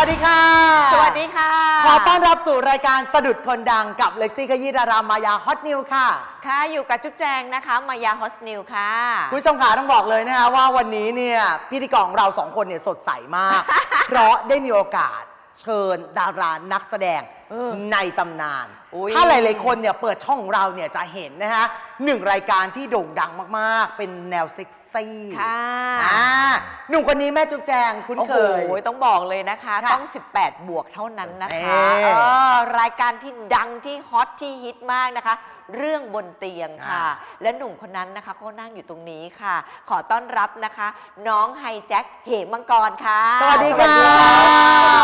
วัสดีค่ะ สวัสดีค่ะ ขอต้อนรับสู่รายการสะดุดคนดังกับเล็กซี่ขยี้ดารามายาฮอตนิวค่ะ ค่ะ อยู่กับจุ๊บแจงนะคะมายาฮอสนิวค่ะ คุณผู้ชมขาต้องบอกเลยนะคะว่าวันนี้เนี่ยพิธีกรของเราสองคนเนี่ยสดใสมาก เพราะได้มีโอกาสเชิญดารานักแสดงเออในตำนานอุ๊ย ถ้าหลายๆคนเนี่ยเปิดช่องของเราเนี่ยจะเห็นนะฮะหนึ่งรายการที่โด่งดังมากๆ เป็นแนวเซ็กซี่ค่ะอ่าหนุ่มคนนี้แม่จุ๊บแจงคุ้นโอ้เคโหย ต้องบอกเลยนะคะ ค่ะต้อง 18 บวกเท่านั้นนะคะเอ๊ะเออรายการที่ดังที่ฮอตที่ฮิตมากนะคะ เรื่องบนเตียงค่ะอ่าและหนุ่มคนนั้นนะคะก็นั่งอยู่ตรงนี้ค่ะ ขอต้อนรับนะคะ น้องไฮแจ็คเหมมังกรค่ะ สวัสดีค่ะ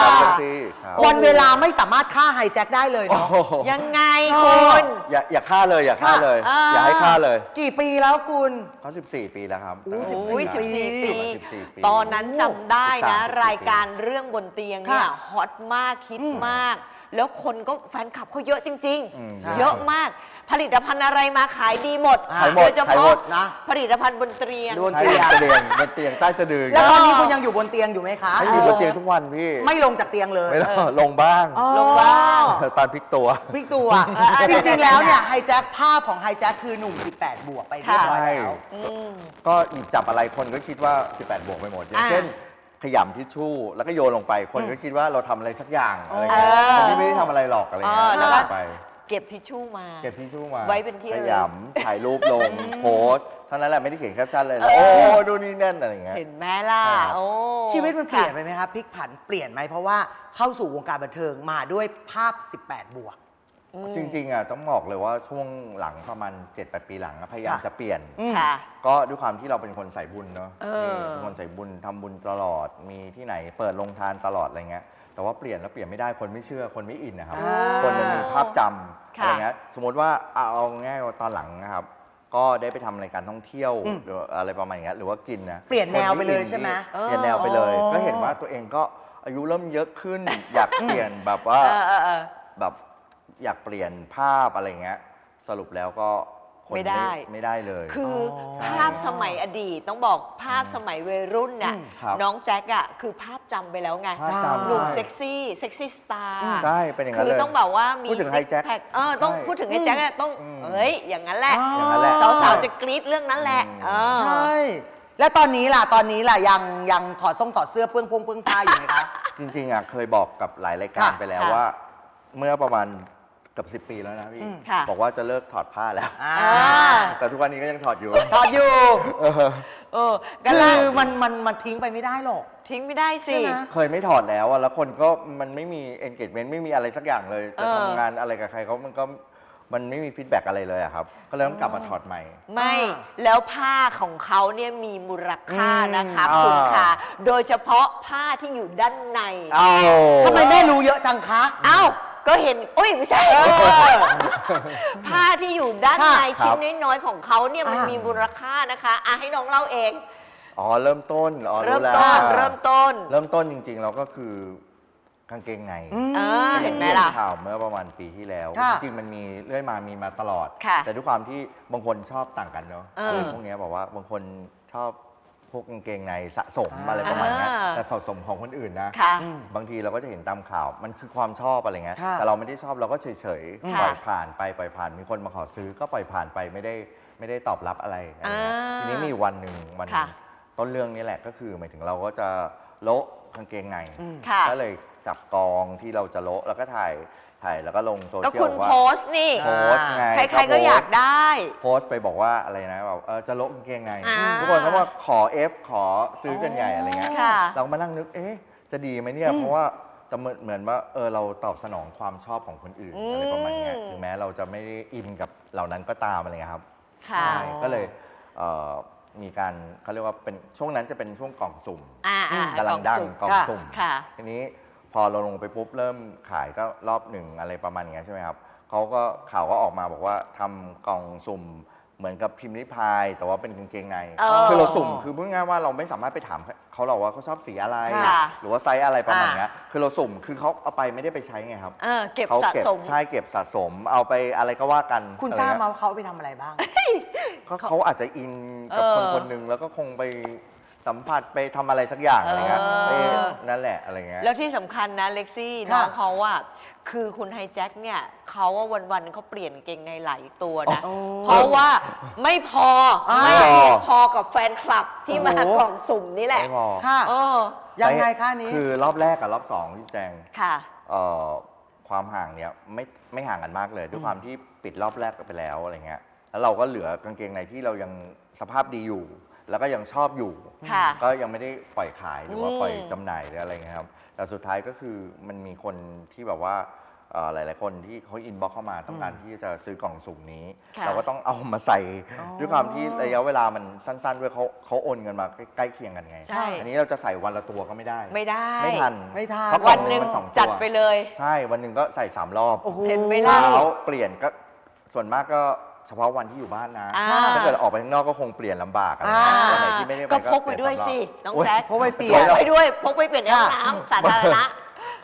สวัสดีครับเซ็กซี่ครับวันเวลาไม่สามารถฆ่าไฮแจ็คได้เลยโอ้เนาะโหยังไงเออคุณอย่าอย่าฆ่าเลยอย่าฆ่าเลย ค่ะอย่าให้ฆ่าเลยกี่ปีแล้วคุณ เขา14 ปีแล้วครับโอ้โอ้ย14 14ปี 14ปีตอนนั้นจำได้นะ 13 14รายการเรื่องบนเตียงเนี่ยค่ะฮอตมากฮิตอืมมาก แล้วคนก็แฟนคลับเขาเยอะจริง อืม ๆ เยอะมากผลิตภัณฑ์อะไรมาขายดีหมดขายหมดโดยเฉขายหมพาะดนะ ผลิตภัณฑ์บนเตียง บนให้เตียงเตียงบนเตียงใต้สะดือแล้วตอนนี้คุณยังอยู่บนเตียงอยู่ไหมคะให้อยู่บนเตียงทุกวันพี่ไม่ลงจากเตียงเลยไม่ต้องลงบ้างอ๋อลงบ้าง ตอนพลิกตัว พลิกตัวเออจริงๆแล้วเนี่ยไฮแจ็คภาพของไฮแจ็คคือหนุ่ม 18 บวกไปเรียบร้อยแล้ว อืม ก็หยิบจับอะไรคนก็คิดว่า 18 บวกไปหมด อย่างอ่าเช่น ขยำทิชชู่ แล้วก็โยนลงไป คนก็คิดว่าเราทำอะไรสักอย่างอะไรเอเงี้ยอคนที่ไม่ได้ทำอะไรหรอกอะไรเงี้ยเออแล้วก็โยนไป เก็บทิชชู่มา เก็บทิชชู่มาไว้เป็นที่ขระลึกยำถ่ายรูปลงโพสต์เท่านั้นแหละไม่ได้เขียนแคปชั่นเลยแล้วเอโอ้อดูนี่แน่นอะไรเงี้ย เห็นไหมล่ะใช่ครับ โอ้ชีวิตมันเปลี่ยนค่ะไปไหมครับพลิกผันเปลี่ยนไหมเพราะว่าเข้าสู่วงการบันเทิงมาด้วยภาพ 18 บวก อืมจริงๆอะต้องบอกเลยว่าช่วงหลังประมาณ7-8ปีหลังอะพยายามค่ะ จะเปลี่ยนอืมค่ะ ก็ด้วยความที่เราเป็นคนใส่บุญเนาะเออเป็นคนใส่บุญทำบุญตลอดมีที่ไหนเปิดโรงทานตลอดอะไรเงี้ย แต่ว่าเปลี่ยนแล้วเปลี่ยนไม่ได้คนไม่เชื่อคนไม่อินนะครับ อ่าคนมันมีภาพจำค่ะอะไรเงี้ยสมมติว่าเอาเอาง่ายๆตอนหลังนะครับ ก็ได้ไปทำรายการท่องเที่ยวอืมหรืออะไรประมาณเงี้ยหรือว่ากินนะเปลี่ยนแนวไปเลยคใช่ไหมเออเปลี่ยนแนวไปเลย อ๋อ ก็เห็นว่าตัวเองก็อายุเริ่มเยอะขึ้น อยากเปลี่ยนแบบว่า เออเออเออ แบบอยากเปลี่ยนภาพอะไรเงี้ยสรุปแล้วก็ คนไม่ได้ ไม่ได้เลย คือออภาพสมัยอดีตต้องบอกภาพสมัยวัยรุ่นน่ะอืมครับน้องแจ็คอะคือภาพจำไปแล้วไงภาพจำหนุ่มใช่ เซ็กซี่เซ็กซี่สตาร์ใช่เป็นอย่างนั้คืนอเลย ต้องบอกว่ามีพูดถึงซิกไฮแจ็คแพคเออต้องใช่พูดถึงไฮแจ็คอะต้องอืม เอ้ยอย่างนั้นแหละ อย่างนั้นแหละ สาวๆจะกรี๊ดเรื่องนั้นแหละอืมเออ ใช่และตอนนี้ล่ะ ตอนนี้ล่ะ ยังยังถอดส่งถอดเสื้อเปื้องพงเปื้องผ้าอยู่ไหมคะ จริงๆอะเคยบอกกับหลายรายการค่ะ ไปแล้วค่ะ ว่า เมื่อประมาณ เกับ10ปีแล้วนะพี่ อืมค่ะ บอกว่าจะเลิกถอดผ้าแล้ว อ่าอ่า แต่ทุกวันนี้ก็ยังถอดอยู่ถอดอยู่เออเออกัคืนละอมันมันมันทิ้งไปไม่ได้หรอก ทิ้งไม่ได้สิ ใช่ไหม เคยไม่ถอดแล้วอะแล้วคนก็มันไม่มี engagement ไม่มีอะไรสักอย่างเลย จะเออ ทำงานอะไรกับใครเขามันก็มันไม่มีฟีดแบ็กอะไรเลยอะครับ ก็เลยต้องกลับมาถอดใหม่ ไม่อ่าแล้วผ้าของเขาเนี่ยมีมูลค่าอืมนะคะอ่าคุณค่ะ โดยเฉพาะผ้าที่อยู่ด้านใน เอา ทำไมแม่รู้เยอะจังคะ เอ้า ก็เห็นอุ้ยไม่ใช่ผ้าที่อยู่ด้านในครับชิ้นน้อยๆของเขาเนี่ยมันอ่ามีมีมูลค่านะคะอะให้น้องเล่าเอง อ๋อเริ่มต้นอ๋อเริ่มแล้วต้นอะเริ่มต้น เริ่มต้นจริง ๆ เราก็คือกางเกงในอืมเออเห็นไหมล่ะข่าวเมื่อประมาณปีที่แล้วค่ะจริงๆมันมีเรื่อยมามีมาตลอดค่ะแต่ด้วยความที่บางคนชอบต่างกันเนาะเออพวกเนี้ยบอกว่าบางคนชอบพ วกกางเกงในสะสมอ่าอะไรประมาณเนี้ยอ่าแต่สะสมของคนอื่นนะค่ะอืมบางทีเราก็จะเห็นตามข่าวมันคือความชอบอะไรเงี้ยค่ะแต่เราไม่ได้ชอบเราก็เฉยค่ะๆปล่อยผ่านไปปล่อยผ่านมีคนมาขอซื้อก็ปล่อยผ่านไปไม่ได้ไม่ได้ตอบรับอะไรอะไรเงี้ยอ่าทีนี้มีวันหนึ่งวันหนึ่งค่ะต้นเรื่องนี้แหละก็คือหมายถึงเราก็จะโละกางเกงในอืมค่ะ ก็เลย จับกองที่เราจะโละแล้วก็ถ่ายถ่ายแล้วก็ลงโซก็เชียคุลณว่า โพสต์นี่ โพสต์ไงใครๆก็อยากได้ โพสต์ไปบอกว่าอะไรนะแบบเออจะโละกางเกงในอ่าทุกคนก็ว่าขอ F ขอซื้อกันใหญ่อะไรเงี้ยค่ะ เรามานั่งนึกเอ๊ะจะดีไหมเนี่ยอืมเพราะว่าจะเหมือนเหมือนว่าเออเราตอบสนองความชอบของคนอื่นอืมอะไรประมาณเนี้ยถึงแม้เราจะไม่ได้อินกับเหล่านั้นก็ตามอะไรเงี้ยครับ ค่ะ ใช่ก็เลยเอ่อมีการเขาเรียกว่าเป็นช่วงนั้นจะเป็นช่วงกล่องสุ่มอ่าอ่ากำลังดังกล่องค่ะสุ่มค่ะ ทีนี้พ อเราลงไปปุ๊บเริ่มขายก็รอบหนึ่งอะไรประมาณอย่างเงี้ยใช่ไหมครับเขาก็ข่าวก็ออกมาบอกว่าทำกล่องสุ่มเหมือนกับพิมพ์ริพาย แต่ว่าเป็นกางเกงใน เออคือเราสุ่มคือพูดง่ายๆว่าเราไม่สามารถไปถามเขาหรอกว่าเขาชอบสีอะไร ค่ะหรือว่าไซส์อะไรประมาณเนี้ยคือเราสุ่มคือเขาเอาไปไม่ได้ไปใช้ไงครับเออเก็บเขาสะสม ใช่เก็บสะสมเอาไปอะไรก็ว่ากันคุณอะทราบไเงี้ยมาว่าเขาเอาไปทำอะไรบ้าง ก็เขาอาจจะอินกับเออคนคนหนึ่งแล้วก็คงไป สัมผัสไปทำอะไรสักอย่างอะไรเงี้ยเออเอ๊ะนั่นแหละอะไรเงี้ย แล้วที่สำคัญนะเล็กซี่ค่ะน้องเขาอะคือคุณไฮแจ็คเนี่ยเขาว่าวันๆนึงเขาเปลี่ยนกางเกงในหลายตัวนะอ๋อเพราะว่าไม่พออ่าไม่ไม่พอพอกับแฟนคลับที่มาโอ้โห กล่องสุ่มนี่แหละไม่พอค่ะ เออยังไงคะนี้ คือรอบแรกกับรอบสองที่แจง ค่ะ เอ่อความห่างเนี่ยไม่ไม่ห่างกันมากเลย ด้วยอืมความที่ปิดรอบแรกไปแล้วอะไรเงี้ยแล้วเราก็เหลือกางเกงในที่เรายังสภาพดีอยู่ แล้วก็ยังชอบอยู่ ค่ะ ก็ยังไม่ได้ปล่อยขายหรือว่าอืม ปล่อยจำหน่ายหรืออะไรเงี้ยครับแต่สุดท้ายก็คือมันมีคนที่แบบว่าเอ่อหลาย ๆ คนที่เขาอินบ็อกเข้ามาต้องการที่จะซื้อกล่องสุ่มนี้ ค่ะเราก็ต้องเอามาใส่ อ๋อด้วยความที่ระยะเวลามันสั้น ๆ ด้วยเขาเขาโอนเงินมาใกล้ๆเคียงกันไง ใช่ อันนี้เราจะใส่วันละตัวก็ไม่ได้ ไม่ได้ ไม่ทัน ไม่ทัน เพราะกล่วัอนหนึ่งมัสอตัวจัดไปเลย ใช่ วันหนึ่งก็ใส่สามรอบโอ้โห เห็นไหมล่ะ เช้าเปลี่ยนก็ส่วนมากก็ เฉพาะวันที่อยู่บ้านนะ อ่า ถ้าเกิดออกไปข้างนอกก็คงเปลี่ยนลำบากอะไรอ่าวันไหนที่ไม่ได้ไปก็พกไปเปลี่นด้วยสามรอบสิ น้องโอ๊ยแจ็คพกไปเปลี่พยนกไปด้วย พกไปเปลี่ยนในห้องค่ะน้ำสาธารณะ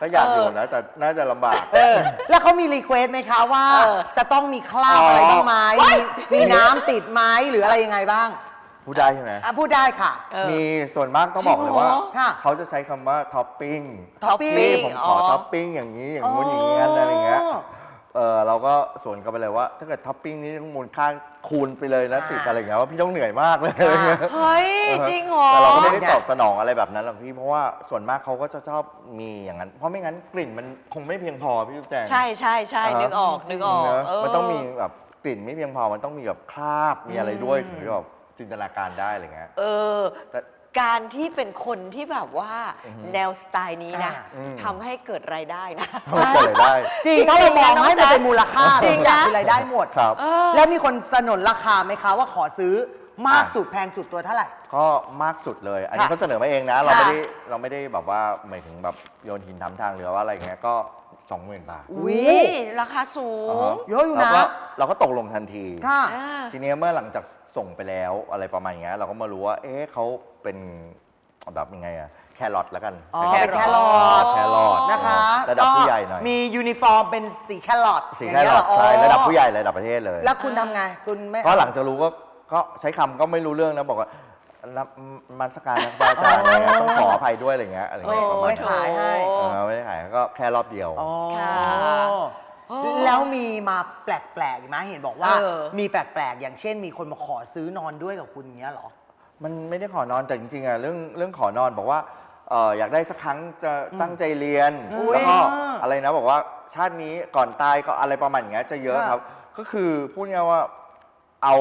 ก็อยากอยู่เออนะแต่น่าจะลำบาก เออ แล้วเขามีรีเควสไหมคะว่า เออ จะต้องมีคราบอ๋อออะไรบ้างไหมมีมีน้ำติดไหมหรืออะไรยังไงบ้างพูดได้ใช่ไหมอะพูดได้ค่ะ เออ มีส่วนมากต้องบอกเลยว่า จริงเหรอ ค่ะเขาจะใช้คำว่าท็อปปิ้งท็อปปิ้ง นี่ผมขอออท็อปปิ้งอย่างนี้อย่างงู้นอย่างนี้นั่นอะไรอย่างเงี้ย เออเราก็สวนกลันไปเลยว่า ถ้าเกิดท็อปปิ้งนี้ต้องมูลค่าคูณไปเลยนะอ่าติดอะไรอย่างเงี้ยว่าพี่ต้องเหนื่อยมากเลยอะไรเงี้ย เฮ้ย จริงเหรอ แต่เราก็ไม่ได้ไงตอบสนองอะไรแบบนั้นหรอกพี่เพราะว่าส่วนมากเขาก็จะชอบมีอย่างนั้น เพราะไม่งั้นกลิ่นมันคงไม่เพียงพอพี่ลูกแจง ใช่ใช่ใช่นึกออกนึกออกเนอะเออมันต้องมีแบบกลิ่นไม่เพียงพอมันต้องมีแบบคราบมีอะไรด้วยอืมถึงจะแบบจินตนาการได้อะไรเงี้ย เออ แต่ การที่เป็นคนที่แบบว่าแนวสไตล์นี้นะอ่า ทำให้เกิดรายได้นะใช่จริงถ้าเรามองให้มันเป็นมูลค่าจริงนะ ทุกอย่ารายได้หมดครับแล้วมีคนสนนราคาไหมคะว่าขอซื้อมากสุดแพงสุดตัวเท่าไหร่ ก็มากสุดเลย อันนี้เขาเสนอมาเองนะ เราไม่ได้เราไม่ได้แบบว่าหมายถึงแบบโยนหินทำทางหรือว่าอะไรเงี้ย ก็ องหมื่นบาท อุ๊ย วิราคาสูงเยอะอยู่นะเราก็ตกลงทันที ค่ะทีนี้เมื่อหลังจากส่งไปแล้วอะไรประมาณเงี้ยเราก็มารู้ว่า เอ๊ะเขาเป็นแบบยังไงอะแครอทแล้วกันอ๋อใเป็นแครอท แครอทนะคะระดับผู้ใหญ่หน่อยมียูนิฟอร์มเป็นสีแครอทสีแครอทใช่ระดับผู้ใหญ่ระดับประเทศเลย แล้วคุณทำไง คุณไม่ เพราะหลังจะรู้ก็ก็ใช้คำก็ไม่รู้เรื่องแล้วบอกว่า รับมาสการนะพระอาจารย์อะไรเงี้ยต้องขออภัยด้วยอะไรเงี้ยอะไรโอ้เงี้ยประมาณไม่นั้นขายให้โอ้เออไม่ได้ขายก็แค่รอบเดียว อ๋อค่ะโอ้แล้วมีมาแปลกๆอีกไหมเห็นบอกว่า เออ มีแปลกๆ อย่างเช่น มีคนมาขอซื้อนอนด้วยกับคุณอย่างเงี้ยเหรอ มันไม่ได้ขอนอนแต่จริงๆอะเรื่องเรื่องขอนอนบอกว่าเอออยากได้สักครั้งจะตั้งใจเรียนอุ๊ยแล้วก็อะไรนะบอกว่าชาตินี้ก่อนตายก็อะไรประมาณอย่างเงี้ยจะเยอะค่ะครับ ก็คือพูดง่ายๆว่าเอา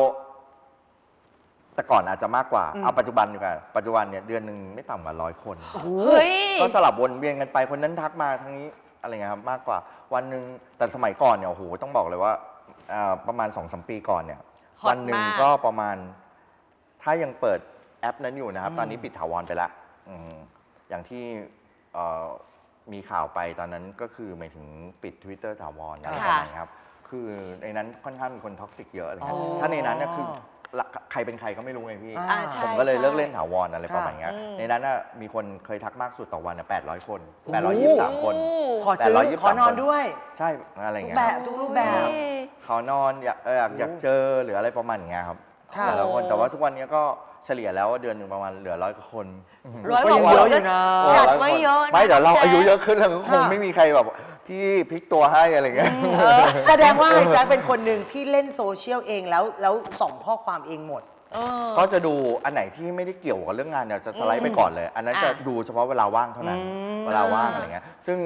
แต่ก่อนอาจจะมากกว่าอืมเอาปัจจุบันดีกว่า ปัจจุบันเนี่ยเดือนหนึ่งไม่ต่ำกว่าร้อยคนโอ้โหเฮ้ย ก็สลับวนเวียนกันไปคนนั้นทักมาทางนี้อะไรเงี้ยครับมากกว่าวันหนึ่งแต่สมัยก่อนเนี่ยโอ้โหต้องบอกเลยว่าอ่าประมาณสองสมปีก่อนเนี่ย ฮอตวันหนึ่งมากก็ประมาณ ถ้ายังเปิดแอปนั้นอยู่นะครับอืมตอนนี้ปิดถาวรไปละอืมอย่างที่เอ่อมีข่าวไปตอนนั้นก็คือหมายถึงปิด Twitter ถาวรอะไรประมาณนี้ครับ คือในนั้นค่อนข้างมีคนท็อกซิกเยอะอะไรเงี้ยอ๋อ ถ้าในนั้นเนี่ยคือละ ใครเป็นใครก็ไม่รู้ไงพี่ อ่าอ่าใช่ ผมก็เลยใช่เลิกเล่นถาวรอะไรประมาณเนี้ย อืม ในนั้นน่ะมีคนเคยทักมากสุดต่อวันแปดร้อยคนโอ้แปดโหร้อยยี่สิบสามคน ขอซื้อ823 ขอนอนด้วย ใช่อะไรทุกเงี้ยแบครับบทุกรูปแบบเขานอนอยากเอออยากอยากเจอหรืออะไรประมาณอย่างเงี้ยครับค่ะ แต่ละคนโอ้แต่ว่าทุกวันนี้ก็เฉลี่ยแล้วว่าเดือนหนึ่งประมาณเหลือร้อยกว่าคน ร้อยก็กยังว่าเยอะคนอยู่นะโอ้จัดร้อยกว่าไว้คนเยอะนะไม่เดี๋ยวเราแจ๊คอายุเยอะขึ้นแล้วก็คงค่ะ ไม่มีใครแบบ พี่พลิกตัวให้อะไรเงี้ย เออแสดงว่าไอ้แจ็คเป็นคนหนึ่งที่เล่นโซเชียลเองแล้วแล้วส่องข้อความเองหมด เออ ก็จะดูอันไหนที่ไม่ได้เกี่ยวกับเรื่องงานเนี่ยจะสไลด์ไปก่อนเลย อันนั้นจะอะดูเฉพาะเวลาว่างเท่านั้น อืม เวลาว่างอะไรเงี้ย ซึ่ง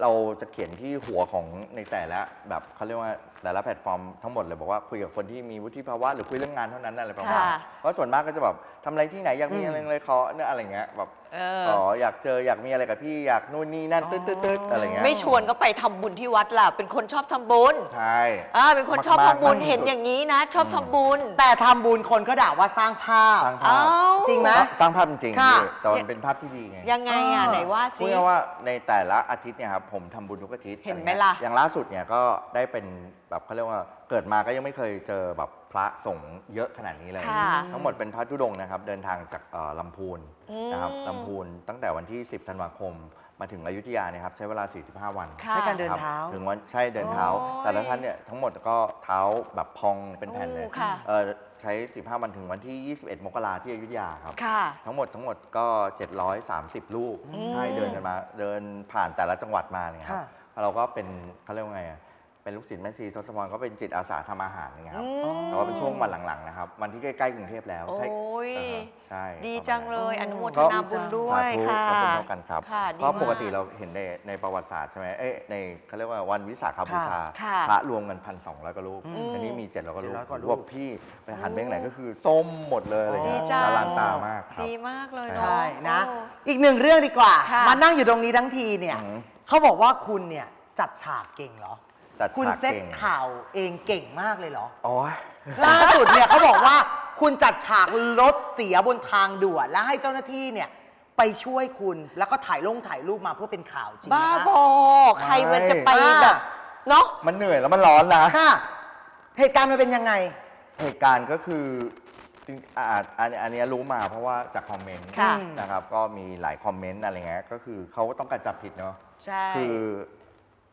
เราจะเขียนที่หัวของในแต่ละแบบเขาเรียกว่าแต่ละแพลตฟอร์มทั้งหมดเลยบอกว่าคุยกับคนที่มีวุฒิภาวะหรือคุยเรื่องงานเท่านั้นอะไรประมาณนั้นค่ะ เพราะส่วนมากก็จะแบบทำอะไรที่ไหนอยากมีอืมอะไรเลยขอเนี่ยอะไรเงี้ยแบบเออ๋อออยากเจออยากมีอะไรกับพี่อยากนู่นนี่นั่นอ๋อตึ๊ดตึ๊ดตึ๊ดอะไรเงี้ยไม่ชวนก็ไปทำบุญที่วัดล่ะ เป็นคนชอบทำบุญใช่ อ่าเป็นคนชอบมากๆทำบุญมากที่สุดเห็นอย่างนี้นะ ชอบทำบุญ แต่ทำบุญคนก็ด่าว่าสร้างภาพสร้างภาเอ้าพจริงไหมสร้างภาพจริงๆค่ะ พี่แต่มันเป็นภาพที่ดีไง ยังไงอะอ่า ไหนว่าพูดสิง่ายๆว่าในแต่ละอาทิตย์เนี่ยครับผมทำบุญทุกอาทิตย์เห็นไหมอรงี้ยล่ะ อย่างล่าสุดเนี่ยก็ได้เป็นแบบเขาเรียกว่า เกิดมาก็ยังไม่เคยเจอแบบพระสงฆ์เยอะขนาดนี้เลย ค่ะทั้งหมดเป็นพระธุดงค์นะครับเดินทางจากเอ่อลำพูนอืมนะครับลำพูนตั้งแต่วันที่ 10 ธันวาคม มาถึงอยุธยาเนี่ยครับใช้เวลา 45 วัน ค่ะ ใช้การเดินครับเท้าถึงวันใช่เดินเท้า โอ้ยแต่ละท่านเนี่ยทั้งหมดก็เท้าแบบพองเป็นแผ่นเลยโอ้ค่ะ เอ่อใช้ 15 วันถึงวันที่ 21 มกราที่อยุธยาครับ ค่ะ ทั้งหมดทั้งหมดก็ 730 ลูกอืมใช่เดินกันมา เดินผ่านแต่ละจังหวัดมาเนี่ยครัค่ะ บเราก็เป็นเขาเรียกว่าไงอะ เป็นลูกศิษย์แม่ชีทศพรก็เป็นจิตอาสาทำอาหารอย่างเงี้ยครับอืมแต่ว่าเป็นช่วงวันหลังๆนะครับ วันที่ใกล้ๆกรุงเทพแล้วโอ้ใช่ยอ่าฮะใช่ดีประมาณจังนั้นเลยอนุโมทก็นาบุญด้วสายธุค่ะขอบคุณเท่ากันครับค่ะดีเพราะปกมากติเราเห็นในในประวัติศาสตร์ใช่ไหมเอ้ยในเขาเรียกว่าวันวิสาขบูชาค่ะพระรวมกันพันสองร้อยกว่ารูปอืมอันนี้มีเจ็ดร้อยกว่ารูป700กว่ารูปรวมพี่ไปหันไปทางไหนก็คือส้มหมดเลยอะไรดีเงี้ยจังละลานตามากครับดีมากเลยใช่เนาะนะโอ้อีกหนึ่งเรื่องดีกว่าค่ะมานั่งอยู่ตรงนี้ทั้งทีเนี่ยอือหือเขาบอกว่าคุณเนี่ยจัดฉากเก่งเหรอ จัดคุณฉากเซ็ตเก่งข่าวเองเก่งมากเลยเหรอ โอ้ยล่าสุดเนี่ยเขาบอกว่าคุณจัดฉากรถเสียบนทางด่วนและให้เจ้าหน้าที่เนี่ยไปช่วยคุณแล้วก็ถ่ายลงถ่ายรูปมาเพื่อเป็นข่าวจริงไหมบ้าคะ บอใครมันจะไปไม่แบบเนาะ มันเหนื่อยแล้วมันร้อนนะ ค่ะ เหตุการณ์มันเป็นยังไง เหตุการณ์ก็คือจริงอ่าอันอันเนี้ยรู้มาเพราะว่าจากคอมเมนต์ค่ะ นะครับ ก็มีหลายคอมเมนต์อะไรเงี้ยก็คือเขาต้องการจับผิดเนาะใช่ คือ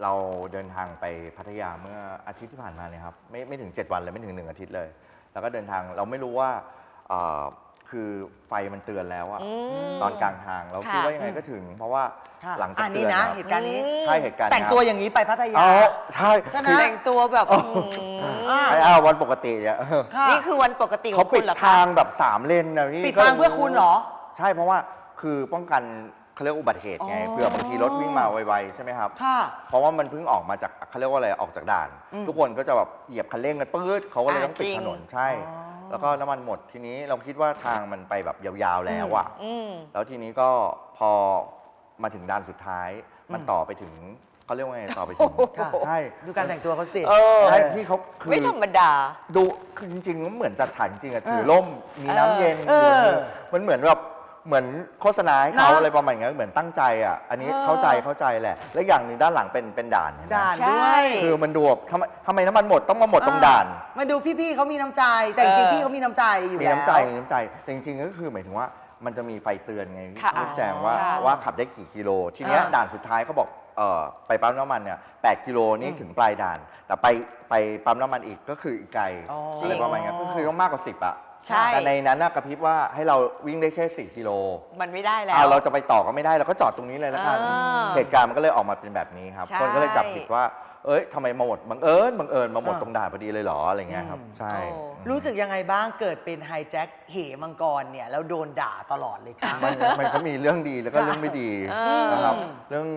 เราเดินทางไปพัทยาเมื่ออาทิตย์ที่ผ่านมาเนี่ยครับไม่ไม่ถึง 7 วันเลยไม่ถึง 1 อาทิตย์เลย แล้วก็เดินทางเราไม่รู้ว่าเอ่อคือไฟมันเตือนแล้วอะอืม ตอนกลางทางเราค่ะคิดว่ายังไงก็ถึง เพราะว่าค่ะหลังจากอันเตืนี้อนนะครับเหตุการณ์นี้ ใช่เหตุการณ์แต่งตัวอย่างนี้ไปพัทยาอ๋อใช่ใช่ไหม คือ แต่งตัวแบบอ๋ออืมอ่าไอ้อ้าววันปกติเนี่ยค่ะนี่คือวันปกติขเขาองคุปิณดเหรอคะ ทางแบบสามเลนนะพี่ปิดทางเพื่อคุณเหรอ ใช่เพราะว่าคือป้องกัน เขาเรียกอุบัติเหตุไงอ๋อ เผื่อบางทีรถวิ่งมาไวๆใช่ไหมครับ ค่ะ เพราะว่ามันเพิ่งออกมาจากเขาเรียกว่าอะไรออกจากด่าน อืมทุกคนก็จะแบบเหยียบคันเร่งกันปื๊ดเขาก็เลยต้องปิดอ่าจริง ถนนใช่ อ๋อ แล้วก็น้ำมันหมดทีนี้เราคิดว่าทางมันไปแบบยาวๆแล้วอะอืม แล้วทีนี้ก็พอมาถึงด่านสุดท้าย มันอืม ต่อไปถึงเขาเรียกว่าไงต่อไปถึงค่ะใช่ดูการแต่งตัวเขาสิ เออ ใช่ที่เขาคือ ไม่ธรรมดา ดูคือจริงๆมันเหมือนจัดฉากจริงๆอะเออถือร่มมีน้ำเย็นเอออยู่ในมือมันเหมือนแบบ เหมือนโฆษณาให้เขานะอะไรประมาณอย่างนั้นเหมือนตั้งใจอะ อันนี้เออ เข้าใจเข้าใจแหละ และอย่างหนึ่งด้านหลังเป็นเป็นด่านเห็นไหมด่านใช่ ด้วย คือมันดูแบบทำไมทำไมน้ำมันหมดต้องมาหมดตรงด่านอ่มาดูพี่ๆเขามีน้ำใจ แต่จริงๆเออพี่เขามีน้ำใจอยู่มีแล้ว น้ำใจมีน้ำใจแต่จริงๆก็คือหมายถึงว่ามันจะมีไฟเตือนไงค่ะที่แจ้งว่าค่ะว่าขับได้กี่กิโล ทีเนี้ยอ่าด่านสุดท้ายเขาบอกเอ่อไปปั๊มน้ำมันเนี่ยแกิโลนี่อืมถึงปลายด่าน แต่ไปไปปั๊มน้ำมันอีกก็คืออีกไกลอ๋อออะไรประมาณเนี้ยก็คือต้องมากกว่า10อะ ใช่ แต่ในนั้นน่ะกระพริบว่าให้เราวิ่งได้แค่ 4 กิโลมันไม่ได้แล้ว เอาเราจะไปต่อก็ไม่ได้เราก็จอดตรงนี้เลยแล้วกัน อ่าเหตุการณ์มันก็เลยออกมาเป็นแบบนี้ครับ ใช่ คนก็เลยจับผิดว่า เอ้ยทำไมมาหมดบังเอิญบังเอิญมาหมดอ่า ตรงด่านพอดีเลยเหรออะไรเงี้ยครับอืมใช่ โอ้อืมรู้สึกยังไงบ้างเกิดเป็นไฮแจ็คเหมังกรเนี่ย แล้วโดนด่าตลอดเลยค่ะมันมันก็มีเรื่องดีแล้วก็เรื่องไม่ดีเออ นะครับเรื่อง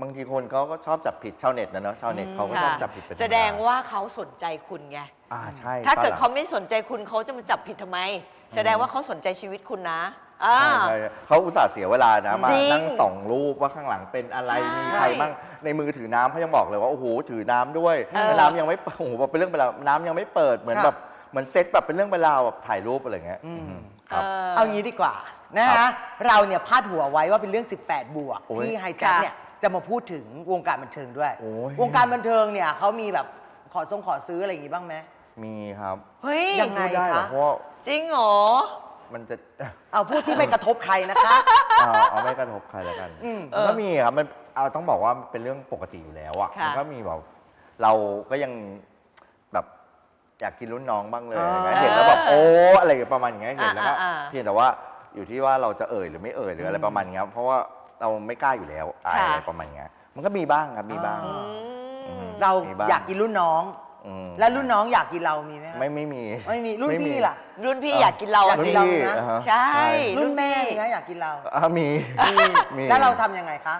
บางทีคนเขาก็ชอบจับผิดชาวเน็ตนะเนาะชาวเน็ตเขาก็ชอบจับผิดเป็นธรรมแสดงว่าเขาสนใจคุณไง อ่าใช่ถ้าเกิดตอนหลัง เขาไม่สนใจคุณเขาจะมาจับผิดทำไม แสดงว่าเขาสนใจชีวิตคุณนะ อ่า ใช่ใช่เขาอุตส่าห์เสียเวลานะมาจริงนั่งส่องรูปว่าข้างหลังเป็นอะไรใช่มีใครบ้างในมือถือน้ำเขายังบอกเลยว่าโอ้โหถือน้ำด้วยเออแล้วน้ำยังไม่เปิดโอ้โหแบบเป็นเรื่องเป็นราวน้ำยังไม่เปิดเหมือนค่ะแบบเหมือนเซตแบบเป็นเรื่องเป็นราวแบบถ่ายรูปอะไรเงี้ยอืม อืมครับ เอางี้ดีกว่านะครัฮะบเราเนี่ยพาดหัวไว้ว่าเป็นเรื่อง 18 บวกโอ้ยที่ไฮแจ็คค่ะ เนี่ยจะมาพูดถึงวงการบันเทิงด้วย โอ้ย วงการบันเทิงเนี่ยเขามีแบบขอทรงขอซื้ออะไรอย่างงี้บ้างไหม มีครับเฮ้ยยังไง พูดได้เหรอคะ เพราะว่าจริงเหรอ มันจะเอาพูดที่ไม่กระทบใครนะคะ เอาเอาไม่กระทบใครแล้วกันอืม เออมันก็มีครับมันเอาต้องบอกว่ามันเป็นเรื่องปกติอยู่แล้วอะค่ะ มันก็มีแบบเราก็ยังแบบอยากกินรุ่นน้องบ้างเลยอ่าอะไรเงี้ยเห็นแล้วแบบโอ้อะไรประมาณอย่างเงี้ยเห็นแล้วก็อ่าอ่าอ่าเพียงแต่ว่าอยู่ที่ว่าเราจะเอ่ยหรือไม่เอ่ยหรืออะไรประมาณเงี้ยเพราะว่าเราไม่กล้าอยู่แล้วอายค่ะ อะไรประมาณเงี้ยมันก็มีบ้างครับมีบ้างอ่อืมมเรามีบ้าง อยากกินรุ่นน้อง อืม และรุ่นน้องอยากกินเรามีไหมคะไม่ไม่มี ไม่มีรุ่นไม่มี พี่ล่ะ รุ่นพี่อยากกินเราอยาอะกสิ กินเราพี่นะ อ่าฮะใช่ รุ่นแม่รุ่นพี่มีไหมอยากกินเราอ่ามี มี แล้วเราทำยังไงคะ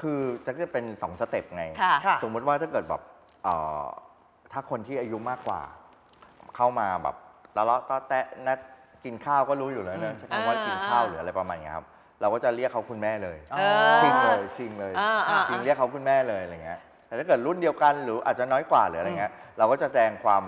คือจะก็เป็นสองสเต็ปไง ค่ะ ค่ะ สมมุติว่าถ้าเกิดแบบเอ่อถ้าคนที่อายุมากกว่า เข้ามาแบบตะเลาะตะแตะนัดกินข้าวก็รู้อยู่แล้วอืนะมใช้คำว่าอ่ากินข้าวหรืออะไรประมาณเนี้ยครับ เราก็จะเรียกเขาคุณแม่เลยอ๋อเออ ชิงเลยชิงเลยอ่าอ่าชิงเรียกเขาคุณแม่เลยอะไรเงี้ย แต่ถ้าเกิดรุ่นเดียวกันหรืออาจจะน้อยกว่าหรืออะไรเงี้ยเราก็จะแสดงความ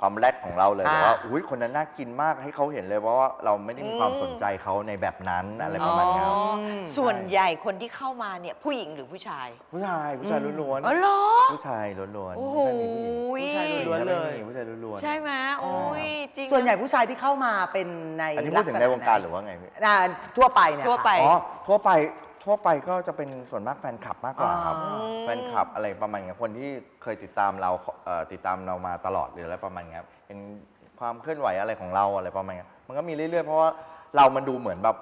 ความแรดของเราเลยอ่าบอกว่าอุ้ยคนนั้นน่ากินมากให้เขาเห็นเลยเพราะว่าเราไม่ได้มีความอืม สนใจเขาในแบบนั้นอะไรประมาณเนี้ยครับอ๋อมส่วนใหญ่คนที่เข้ามาเนี่ยผู้หญิงหรือผู้ชายผู้ชายผู้ชายอืมล้วนอ๋อเหรอๆผู้ชายล้วนๆโอ้โหไม่ค่อยมีผู้หญิงผู้ชายล้วนๆเลย ผู้ชายล้วนๆใช่ไหมโอ้ยจริง ส่วนใหญ่ผู้ชายที่เข้ามาเป็นในอันนี้พูดถึงในวงการหรือลัษณะว่าไงพี่ อ่าทั่วไปเนี่ยทั่วไปค่ะอ๋อทั่วไป ทั่วไปก็จะเป็นส่วนมากแฟนคลับมากกว่าครับ อ๋อ แฟนคลับอะไรประมาณเนี้ยคนที่เคยติดตามเราเอ่อติดตามเรามาตลอดหรืออะไรประมาณเนี้ยเป็นความเคลื่อนไหวอะไรของเราอะไรประมาณนี้มันก็มีเรื่อยๆ เพราะว่าเรามันดูเหมือนแบบ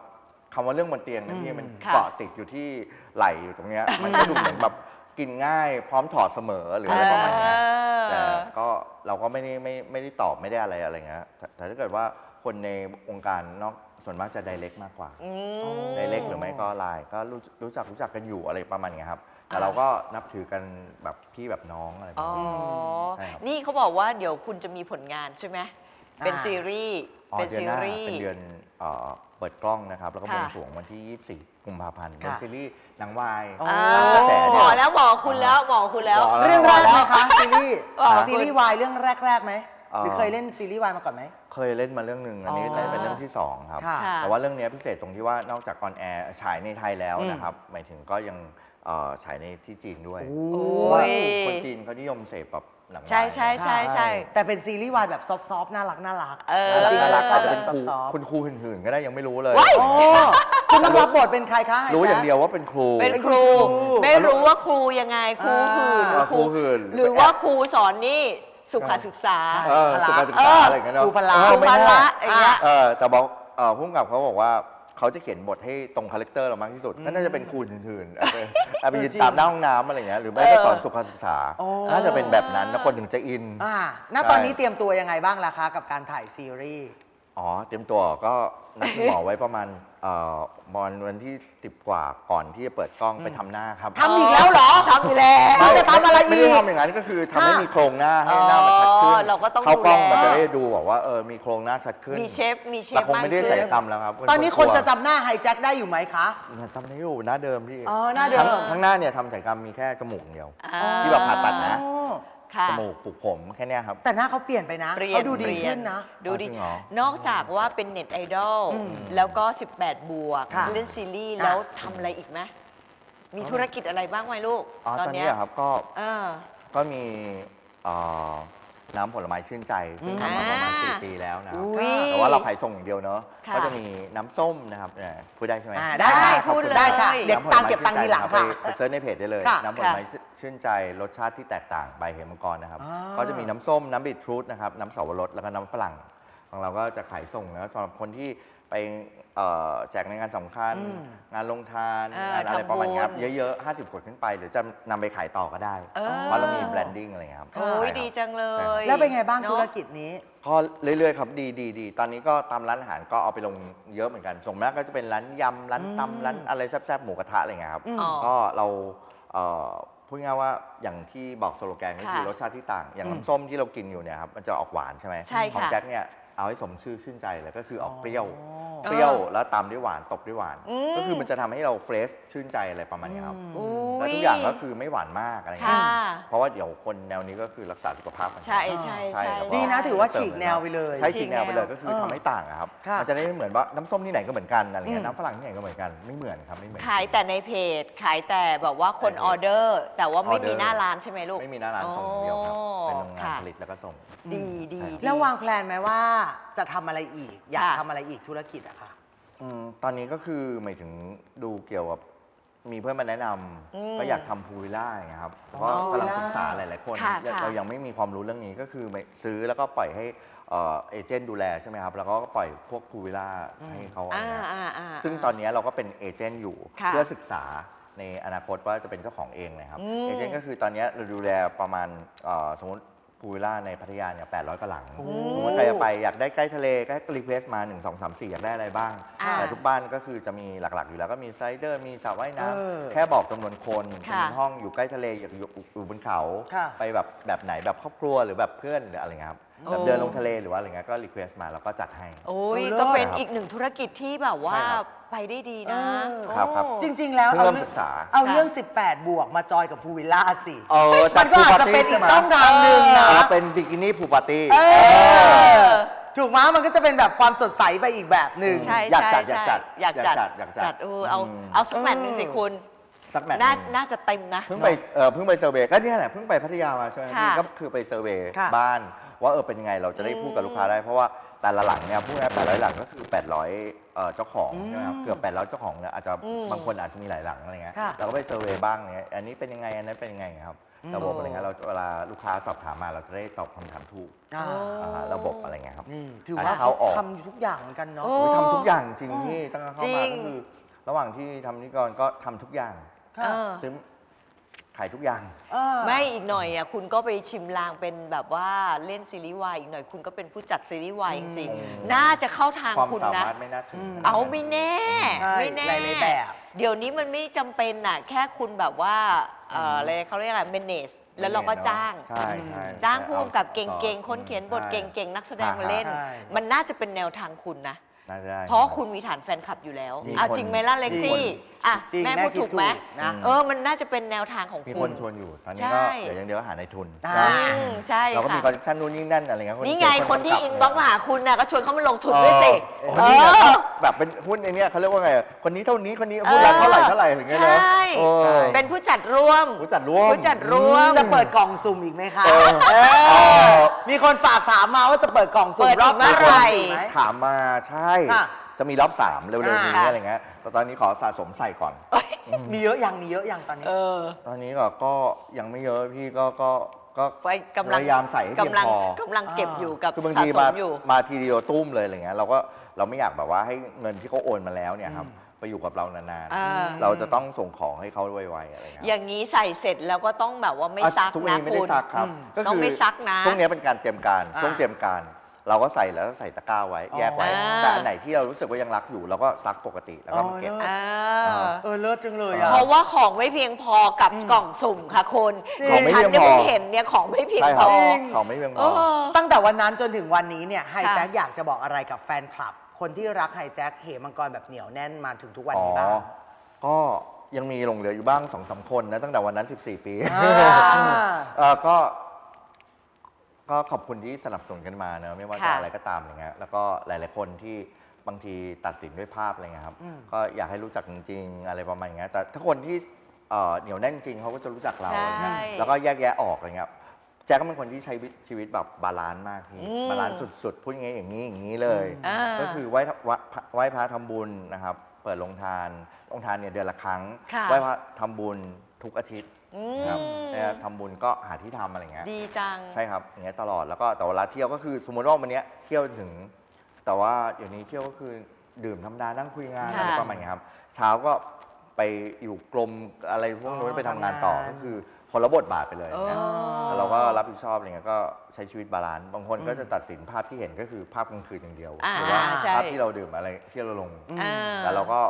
คำว่าเรื่องบนเตียงเนะพี่มันค่ะ เกาะติดอยู่ที่ไหลอยู่ตรงเนี้ยมันก็ดูเหมือนแบบกินง่ายพร้อมถอดเสมอหรืออะไรประมาณเนี้ย แต่ก็เราก็ไม่ได้ไม่ไม่ได้ตอบไม่ได้อะไรอะไรเงี้ยแต่แต่ถ้าเกิดว่าคนในวงการนอก ส่วนมากจะไดเ c กมากกว่าอืม ไดเ c กหรือไม่ก็ไลน์ก็รู้รู้จักรู้จักกันอยู่อะไรประมาณเนี้ยครับ แต่อ่าเราก็นับถือกันแบบพี่แบบน้องอะไรประอ๋อมาณนี้ ใช่ครับนี่เขาบอกว่าเดี๋ยวคุณจะมีผลงานใช่ไหมเป็นอ่าซีรีส์ อ๋อเป็นเดือนซีหน้ารีส์ เป็นเดือนเอ่อเปิดกล้องนะครับ แล้วก็บค่ะวงสรวงวันที่ 24 กุมภาพันธ์เป็นค่ะ ซีรีส์หนังวาย อ๋อ อ่าตามกระแสหมเนี่ยอแล้วหมอคุณแล้วหมอคุณแล้ว หมอเรื่องแรกไหมคะซีรีส์อ๋อซีรีส์วายเรื่องแรกๆไหมอ๋อ หรือเคยเล่นซีรีส์วายมาก่อนไหม เคยเล่นมาเรื่องหนึ่งอันนี้อ๋อได้เป็นเรื่องที่สองครับค่ะค่ะ แต่ว่าเรื่องเนี้ยพิเศษตรงที่ว่านอกจากออนแอร์ฉายในไทยแล้วอืมนะครับ หมายถึงก็ยังเอ่อฉายในที่จีนด้วยโอ้โอ้เพราะว่าย คนจีนเขานิยมเสพแบบหนังวาย ใช่ใช่ใช่ใช่ แต่เป็นซีรีส์วายแบบซอฟต์ๆน่ารักน่ารักเออ ซีรีน่าส์รักชออาบจจะเป็เป็นนซครูอฟต์คุณครูหื่นๆก็ได้ยังไม่รู้เลยว้ายๆโอ้คุณต้องรับบทเป็นใครคะรู้อย่างเดียวว่าเป็นครูเป็นเป็นคครูรู ไม่รู้ว่าครูยังไงครูหื่นหรืออ่าคครูรูหื่น หรือว่าครูสอนนี่ สุขศึกษา เออพละสุขศึกเอษาอออะไรอย่างเงี้ยเนาะครูพละ เออครูไม่พแน่ละอย่างเงี้ย เออแต่บอกเอ่อผู้กำกับเขาบอกว่าเขาจะเขียนบทให้ตรงคาแรคเตอร์เรามากที่สุดก็น่าจะเป็นครูหื่นๆอาจจะอาจไปยืนตามหน้าห้องน้ำอะไรอย่างเงี้ยหรือไม่ก็สอนสุขศึกษาโอ้ น่าจะเป็นแบบนั้นแล้วคนถึงจะอิน อ่าณตอนนี้เตรียมตัวยังไงบ้างล่ะคะ กับการถ่ายซีรีส์ อ๋อเตรียมตัวก็ นัดคุณหมอไว้ประมาณเอ่อวันวันที่10กว่าก่อนที่จะเปิดกล้องไปทำหน้าครับทำอีกแล้วเหรอทำอีกแล้วคุณจะทำอะไรอีกไม่ได้ทำอย่างนั้นก็คือทำให้ค่ะมีโครงหน้าให้หน้ามันชัดขึ้นอ๋อเราก็ต้องเข้ากล้องดูแล มันจะได้ดูบอกว่าเออมีโครงหน้าชัดขึ้นมีเชฟมีเชแต่ฟคงมากไม่ได้ขึ้ใส่นตำแล้วครับตอนนี้กคลันวจะจำหน้าไฮแจ็คได้อยู่ไหมคะจำได้อยู่หน้าเดิมพี่อ๋อหน้าเดิม ทั้งทั้งหน้าเนี่ยทำศัลยกรรมมีแค่จมูกอย่างเดียว อ่าที่แบบผ่าตัดนะ อ๋อค่ะ จมูกปลูกผมแค่เนี้ยครับ แต่หน้าเขาเปลี่ยนไปนะ เปลี่ยนเขาดูดีเปลี่ยขึ้นนะ ดูดี จริงเหรอนอกจากว่าเป็นเน็ตไอดอลอืมแล้วก็ 18 บวก ค่ะเล่นซีรีส์ค่ะแล้วทำอะไรอีกไหมมีธุรกิจอะไรบ้างไหมลูก อ๋อตอนนี้เยอะครับก็เออ ก็มีเอ่อน้ำผลไม้ชื่นใจซึ่งทำมาประมาณสี่ปีแล้วนะครับอุ๊ย แต่ว่าเราขายส่งอย่างเดียวเนอะค่ะ ก็จะมีน้ำส้มนะครับเนี่ยพูดได้ใช่ไหมอ่าได้ค่ะพูดเลย ได้ค่ะเดี๋ยวน้ำผลตังไม้ค์เก็บตังค์ทีหลังชื่นใจค่ะนรับไปไปเซิร์ชในเพจได้เลย ค่ะน้ำผลไม้ชื่นใจรสชาติที่แตกต่างใบเหมมังกรนะครับ อ่า ก็จะมีน้ำส้มน้ำบีทรูทนะครับน้ำสาวรสแล้วก็น้ำฝรั่งของเราก็จะขายส่งนะสำหรับคนที่ ไปเอ่อแจกในงานสำคัญ อืมงานลงทานเอองานอะไรทำประมาณนี้ครับบุญ เยอะๆ 50ขวดขึ้นไป หรือจะนำไปขายต่อก็ได้ เออ เพราะเรามีแบรนดิ้งอะไรอย่างเงี้ยครับโอ้ยใช่ครับ ดีจังเลยแล้วเป็นไงบ้างอะธุรกิจนี้ ก็เรื่อยๆครับดีดีดีตอนนี้ก็ตามร้านอาหารก็เอาไปลงเยอะเหมือนกันส่วนมากก็จะเป็นร้านยำร้านอืม ตำร้านอะไรแซ่บๆหมูกระทะอะไรเงี้ยครับ อืม อ๋อ ก็เราเอ่อพูดง่ายๆว่าอย่างที่บอกสโลแกนก็คือค่ะรสชาติที่ต่าง อย่างอืม น้ำส้มที่เรากินอยู่เนี่ยครับมันจะออกหวานใช่ไหมใช่ของค่ะ แจ็คเนี่ย เอาให้สมชื่อชื่นใจเลยก็คือออกเปรี้ยวอ๋อเออเปรี้ยวแล้วตามด้วยหวานตบด้วยหวาน อืม ก็คือมันจะทำให้เราเฟรชชื่นใจอะไรประมาณนี้ครับอืมแล้วทุกอย่างก็คือไม่หวานมากอะไรค่ะเงี้ยเพราะว่าเดี๋ยวคนแนวนี้ก็คือรักษาสุขภาพกัน ใช่ใช่ใช่ใช่ครับดีนะ ถือว่าฉีกแนวไปเลย ใช้ฉีกแนวไปเลยก็คือเออทำให้ต่างอะครับ ค่ะ มันจะได้ไม่เหมือนว่าน้ำส้มที่ไหนก็เหมือนกันอะไรเงี้อืยม น้ำฝรั่งที่ไหนก็เหมือนกันไม่เหมือนครับไม่เหมือน ขายแต่ในเพจ ขายแต่แบบว่าคนในเพจออเดอร์ แต่ว่าไม่ออเดอร์มีหน้าร้านใช่ไหมลูก ไม่มีหน้าร้านส่งอย่างเดียวครับ เป็นโรงงานค่ะผลิตแล้วก็ส่ง ดีดีใช่ดี แล้ววางแผนไหมว่าจะทำอะไรอีก อยากค่ะ ทำอะไรอีกธุรกิจอะค่ะ อืมตอนนี้ก็คือหมายถึงดูเกี่ยวกับมีเพื่อนมาแนะนอืมำก็อยากทำพูลวิลล่าอย่างเงี้ยครับอ๋ก็อกำลังศึกษาหลาย ๆ คนค่ะยังค่ะเรายังไม่มีความรู้เรื่องนี้ก็คือไม่ซื้อแล้วก็ปล่อยให้เอ่อเอเจนต์ดูแลใช่ไหมครับ แล้วก็ปล่อยพวกพูลวิลล่าให้เขาอะไรอ่าเงี้ยอ่าอ่าซึ่งตอนนี้เราก็เป็นเอเจนต์อยู่ค่ะ เพื่อศึกษาในอนาคตว่าจะเป็นเจ้าของเองเลยครับ อืม เอเจนต์ก็คือตอนนี้เราดูแลประมาณเอ่อสมมติ พูลวิลล่าในพัทยาเนี่ย800กว่าหลังโอ้สมมติใครจะไปอยากได้ใกล้ทะเลก็ให้รีเควสต์มา 1 2 3 4 อยากได้อะไรบ้าง อ่าแต่ทุกบ้านก็คือจะมีหลักๆ อยู่แล้วก็มีไซเดอร์ มีสระว่ายน้เออำแค่บอกจำนวนคนค่ะมีห้องอยู่ใกล้ทะเลอยากอยู่อยู่บนเขา ค่ะ ไปแบบแบบไหนแบบครอบครัวหรือแบบเพื่อนหรืออะไรเงี้ยครับ แบบโอ้เดินลงทะเลหรือว่าอะไรเงี้ยก็รีเควสต์มาแล้วก็จัดให้ โอ้ยเออเลิศก็เป็นอีกหนึ่งธุรกิจที่แบบว่าใช่ครับ ไปได้ดีนะเออ ครับครับ โอ้จริง ๆ แล้วเพิ่งเอาเริ่มเรื่ศึองกษา เอาเรื่อง 18 บวกมาจอยกับพูลวิลล่าสิ เออมันก็อาจจะเป็นอีกช่องทางหนึ่งนะ เออเป็นบิกินี่พูปาร์ตี้เออ ถูกไหมยมันก็จะเป็นแบบความสดใสไปอีกแบบหนึ่ง ใช่อยากใช่จัดอยากจัดใช่อยากจัดอยากจัดจัดเออเอาอืมเอาสักแมตช์หนึ่งสิคุณสักแมตช์น่าหนึ่งน่าจะเต็มนะ เพิ่งไปเออเพิ่งไปเซอร์เวย์ก็เนี่ยแหละเพิ่งไปพัทยามาใช่ไหมค่ะ พี่ก็คือไปเซอร์เวย์ค่ะ บ้าน ว่าเออเป็นยังไงเราจะได้พูดกับลูกค้าได้เพราะว่าแต่ละหลังเนี่ยพูดง่ายแปดร้อยหลังก็คือ800เอ่อเจ้าของอืมใช่ไหมครับเกือบ800เจ้าของเนี่ยอาจจะอืมบางคนอาจจะมีหลายหลังอะไรเงี้ยค่ะ เราก็ไปเซอร์เวย์บ้างเนี่ยอันนี้เป็นยังไงอันนั้นเป็นยังไงครับอืมระบบอะไรเงี้ยเราเวลาลูกค้าสอบถามมาเราจะได้ตอบคำถามถูกอ่าอ่าระบบอะไรเงี้ยครับ นี่ถืออันว่าเข้าเขาออก ทำอยู่ทุกอย่างเหมือนกันเนาะ โอ้ โอ้ยทำทุกอย่างจริงอืมที่ตั้งแต่เข้าจริมาง ก็คือ ระหว่างที่ทำนิกรก็ทำทุกอย่างค่ะเออซื้อ ขายทุกอย่างอ่าไม่อีกหน่อยอะคุณก็ไปชิมลางเป็นแบบว่าเล่นซีรีส์วายอีกหน่อยคุณก็เป็นผู้จัดซีรีส์วายเองสิ อืม น่าจะเข้าทางความคุณสานะ มารถไม่น่าถึงอืม เอาไม่แน่ ใช่ไม่แน่หลายๆแบบ เดี๋ยวนี้มันไม่จำเป็นน่ะ แค่คุณแบบว่าเอ่ออะไรเขาเรียกอะไร manage แล้วเราก็จ้าง ใช่ใช่จ้างผู้ใช่กำกับอาเก่งๆ คนเขียนบทใช่เก่งๆ นักแสดงมาเล่น ใช่ มันน่าจะเป็นแนวทางคุณนะ น่าจะได้ เพราะว่าคุณมีฐานแฟนคลับอยู่แล้วมีอะคนจริงไหมล่ะเล็กซี่อะจริงแม่พูดถูกไหมคินะอืมเออมันน่าจะเป็นแนวทางของมีคุคณ นชวนอยู่ตอนนี้ใช่ก็เดี๋ยวอย่างเดียวหาในทุนอ่า อืมใช่เราก็มีค่ะ คอนเนคชั่นนู่นนี่นั่นอะไรเงี้ยนี่ไงคนที่กำบอินบ็อกซ์มาหาคุณน่ะก็ชวนเขามาลงทุนด้วยสิเออเอคนนี้เนี่ยอแบบเป็นหุ้นในเนี้ยเขาเรียกว่าไงอะคนนี้เท่านี้คนนี้พูดแล้วเท่าไหร่เท่าไหร่อย่างเงี้ยเนอะใช่เออเป็นผู้จัดร่วม ผู้จัดร่วม ผู้จัดร่วม จะเปิดกล่องสุ่มอีกไหมคะเออ เอเอออมีคนฝากถามมาว่าจะเปิดกล่องสุ่มเปิดรอีอบกเมื่อไหร่สามไหม ถามมาใช่ค่ะจะมีรอบสามเร็วๆนี้อ่าอะไรเงี้ยแต่ตอนนี้ขอสะสมใส่ก่อน มีเยอะยังมีเยอะยังตอนนี้ เออตอนนี้ก็ก็ยังไม่เยอะพี่ก็ก็ก็ไว้กำลังพยายามใส่ให้เพียงกำลังพอ กำลังเก็บอยู่กับคือบางสะทีสมามอยู่ มาทีเดียวตุ้มเลยอะไรเงี้ยเราก็เราไม่อยากแบบว่าให้เงินที่เขาโอนมาแล้วเนี่ยครับไปอยู่กับเรานานอ่า ๆ เราจะต้องส่งของให้เขาไวๆอะไรเงี้ยอย่างนี้ใส่เสร็จแล้วก็ต้องแบบว่าไม่อะซักทุกนะนี้ไม่คุได้ณซักครับอืมก็ต้องคือไม่ซักนะ ช่วงนี้เป็นการเตรียมการอ่า ช่วงเตรียมการ เราก็ใส่แล้วใส่ตะกร้าไว้อ๋อแยกไว้อ่าแต่อันไหนที่เรารู้สึกว่ายังรักอยู่เราก็ซักปกติแล้วก็มาเก็บอ๋อเออ เออเลิศจังเลยอะ เพราะว่าของไม่เพียงพอกับอืมกล่องสุ่มค่ะคุณจริงดิฉันเนี่ยของไม่เพียงพอเพิ่งเห็นเนี่ยของไม่เพียงใช่คพรับอของไม่เพียงพเออ อ ตั้งแต่วันนั้นจนถึงวันนี้เนี่ยไฮค่ะแจ็คอยากจะบอกอะไรกับแฟนคลับ คนที่รักไฮแจ็คเหมังกรแบบเหนียวแน่นมาถึงทุกวันอ๋อนี้บ้างก็ยังมีหลงเหลืออยู่บ้างสองสามคนนะตั้งแต่วันนั้น 14 ปีอ่า เออก็ ก็ขอบคุณที่สนับสนุนกันมาเนอะไม่ว่าจะค่ะอะไรก็ตามอย่างเงี้ยแล้วก็หลาย ๆ คนที่บางทีตัดสินด้วยภาพอะไรเงี้ยครับอืมก็อยากให้รู้จักจริง ๆ อะไรประมาณอย่างเงี้ยแต่ถ้าคนที่เอ่อเหนียวแน่นจริงเขาก็จะรู้จักเราใช่อะไรเงี้ยแล้วก็แยกแยะออกอะไรเงี้ยแจ็คก็เป็นคนที่ใช้ชีวิตแบบบาลานซ์มากพี่อืมบาลานซ์สุด ๆ พูดง่ายๆอย่างนี้อย่างนี้เลย อ่าก็คือไหว้ไหว้ไหว้พระทำบุญนะครับ เปิดโรงทานโรงทานเนี่ยเดือนละครั้งค่ะ ไหว้พระทำบุญทุกอาทิตย์ อืนะครับมเนี่ยทำบุญก็หาที่ทำอะไรเงี้ย ดีจัง ใช่ครับอย่างเงี้ยตลอดแล้วก็แต่เวลาเที่ยวก็คือสมมติว่าวันเนี้ยเที่ยวถึง แต่ว่าเดี๋ยวนี้เที่ยวก็คือดื่มธรรมดานั่งคุยงานค่ะอะไรประมาณเนี้ยครับ เช้าก็ไปอยู่กรมอะไรพวกนู้อ๋นอไปทำงานต่อทำงาน ก็คือคนละบทบาทไปเลยเอนะอ แล้วเราก็รับผิดชอบอะไรเงี้ยก็ใช้ชีวิตบาลานซ์บางคนอืมก็จะตัดสินภาพที่เห็นก็คือภาพกลางคืนอย่างเดียวอ่าหรือว่าใช่ ภาพที่เราดื่มอะไรที่เราลง อืม อ่าแต่เราก็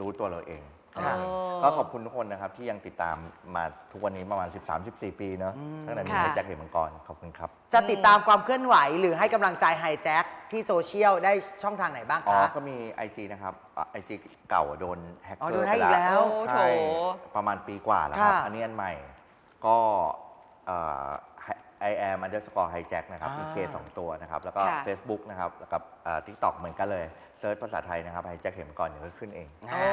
รู้ตัวเราเอง ค่ะก็ขอบคุณทุกคนนะครับที่ยังติดตามมาทุกวันนี้ประมาณ 13-14 ปีเนอะอืมตั้งแต่มีค่ะให้แจ็คเห็นมังกรขอบคุณครับ จะติดตามความเคลื่อนไหวหรือให้กำลังใจไฮแจ็คที่โซเชียลได้ช่องทางไหนบ้างอ๋อ คะ ก็มี IG นะครับไอจีเก่าโดนแฮกเกอ๋ออโดร์นไปแฮ็กอีกแล้ว โอ้โถ ใช่ประมาณปีกว่าแล้วครับ ค่ะอันนี้อันใหม่ ก็เอ่อ I am underscore hijack นะครับอ่า EK สองตัวนะครับ แล้วก็ ค่ะ Facebook นะครับแล้วกับทิกตอกเหมือนกันเลยเซิร์ชภาษาไทยนะครับ hijack เห็นมังกรเดี๋ยวก็ขึ้นเองอ่า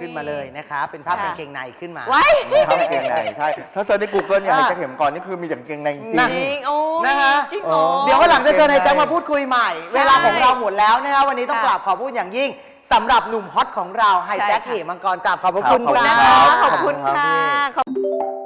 ขึ้นมาเลยนะคะเป็นภาพค่ะ กางเกงในขึ้นมา ไว้ทำเกงในใช่ ถ้าเซิร์ชใน Google เนี่ยอ่า hijack เห็นมังกรนี่คือมีแต่กางเกงในจริงนะจริงโอ้ยนะคะ จริงเอโอ้อเดี๋ยววันหลังจะเจอในแจ็คมาพูดคุยใหม่ ใช่เวลาของเราหมดแล้วนะคะวันนี้ต้องค่ะกราบขอบคุณอย่างยิ่งสำหรับหนุ่มฮอตของเราไฮแจ็คใช่ค่ะเหมังกรกราบขอบพระครับคุณขอบคุณนะครัค่ะบขอบคุณขอบคุณครับค่ะพี่ขอบ